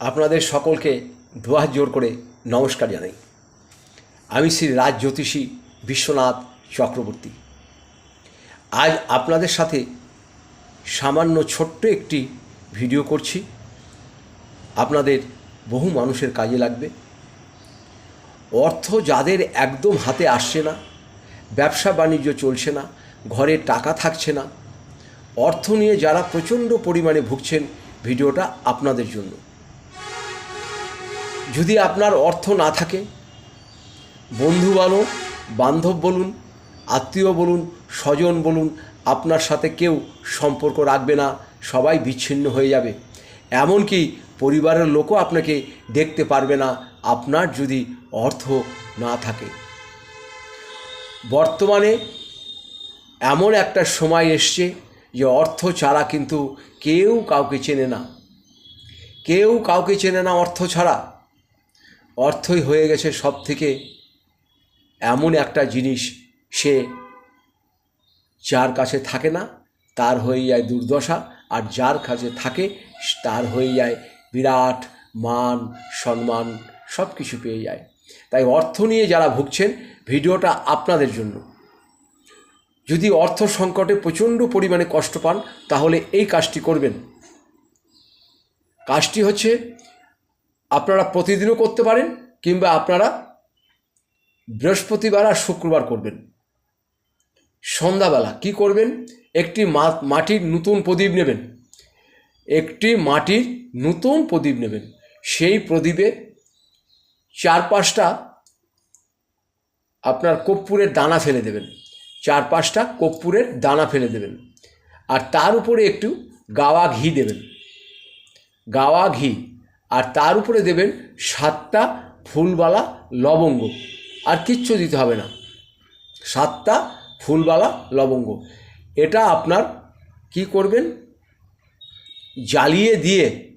আপনাদের সকলকে দুহাত জোর করে নমস্কার জানাই। আমি শ্রী রাজ জ্যোতিষী বিশ্বনাথ চক্রবর্তী। আজ আপনাদের সাথে সামান্য ছোট্ট একটি ভিডিও করছি। আপনাদের বহু মানুষের কাজে লাগবে। অর্থ যাদের একদম হাতে আসছে না, ব্যবসা বাণিজ্য চলছে না, ঘরে টাকা থাকছে না, অর্থ নিয়ে যারা প্রচণ্ড পরিমাণে ভুগছেন ভিডিওটা আপনাদের জন্য। যদি আপনার অর্থ না থাকে, বন্ধু বলো বান্ধব বলুন, আত্মীয় বলুন, স্বজন বলুন, আপনার সাথে কেউ সম্পর্ক রাখবে না, সবাই বিচ্ছিন্ন হয়ে যাবে। এমনকি পরিবারের লোকও আপনাকে দেখতে পারবে না, আপনার যদি অর্থ না থাকে। বর্তমানে এমন একটা সময় এসছে যে অর্থ ছাড়া কিন্তু কেউ কাউকে চেনে না। কেউ কাউকে চেনে না অর্থ ছাড়া। অর্থই হয়ে গেছে সব থেকে এমন একটা জিনিস, সে যার কাছে থাকে না, তার হয়ে যায় দুর্দশা, আর যার কাছে থাকে, তার হয়ে যায় বিরাট মান, সম্মান সব কিছু পেয়ে যায়। তাই অর্থ নিয়ে যারা ভুগছেন, ভিডিওটা আপনাদের জন্য। যদি অর্থ সংকটে প্রচণ্ড পরিমাণে কষ্ট পান, তাহলে এই কাজটি করবেন। কাজটি হচ্ছে আপনারা প্রতিদিনও করতে পারেন কিংবা আপনারা বৃহস্পতিবার আর শুক্রবার করবেন। সন্ধ্যাবেলা কি করবেন? একটি মাটির নতুন প্রদীপ নেবেন। একটি মাটির নতুন প্রদীপ নেবেন। সেই প্রদীপে চার পাঁচটা আপনার কর্পূরের দানা ফেলে দেবেন। চার পাঁচটা কর্পূরের দানা ফেলে দেবেন। আর তার উপরে একটু গাওয়া ঘি দেবেন। গাওয়া ঘি। আর তার উপরে দেবেন সাতটা ফুলবালা লবঙ্গ। আর কিচ্ছু দিতে হবে না। সাতটা ফুলবালা লবঙ্গ। এটা আপনার কি করবেন? জ্বালিয়ে দিয়ে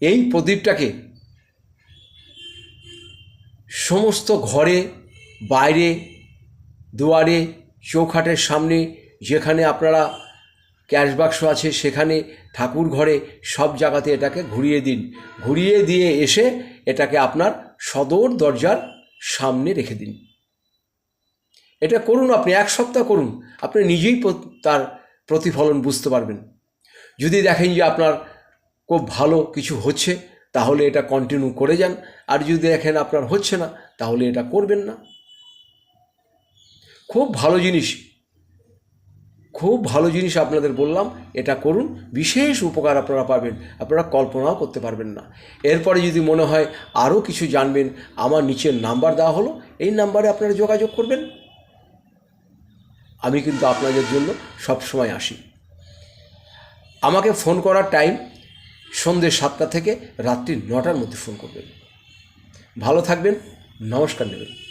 এই প্রদীপটাকে সমস্ত ঘরে, বাইরে, দুয়ারে, চৌখাটের সামনে, যেখানে আপনারা ক্যাশ বাক্স আছে সেখানে ঠাকুর ঘরে সব জায়গাতে এটাকে ঘুরিয়ে দিন। ঘুরিয়ে দিয়ে এসে এটাকে আপনার সদর দরজার সামনে রেখে দিন। এটা করুন আপনি, এক সপ্তাহ করুন, আপনি নিজেই তার প্রতিফলন বুঝতে পারবেন। যদি দেখেন যে আপনার খুব ভালো কিছু হচ্ছে, তাহলে এটা কন্টিনিউ করে যান। আর যদি দেখেন আপনার হচ্ছে না, তাহলে এটা করবেন না। খুব ভালো জিনিস। খুব ভালো জিনিস আপনাদের বললাম, এটা করুন। বিশেষ উপকার আপনারা পাবেন, আপনারা কল্পনাও করতে পারবেন না। এরপরে যদি মনে হয় আরও কিছু জানবেন, আমার নিচের নাম্বার দেওয়া হলো, এই নাম্বারে আপনারা যোগাযোগ করবেন। আমি কিন্তু আপনাদের জন্য সব সময় আসি। আমাকে ফোন করার টাইম সন্ধ্যে সাতটা থেকে রাত্রি নটার মধ্যে ফোন করবেন। ভালো থাকবেন, নমস্কার নেবেন।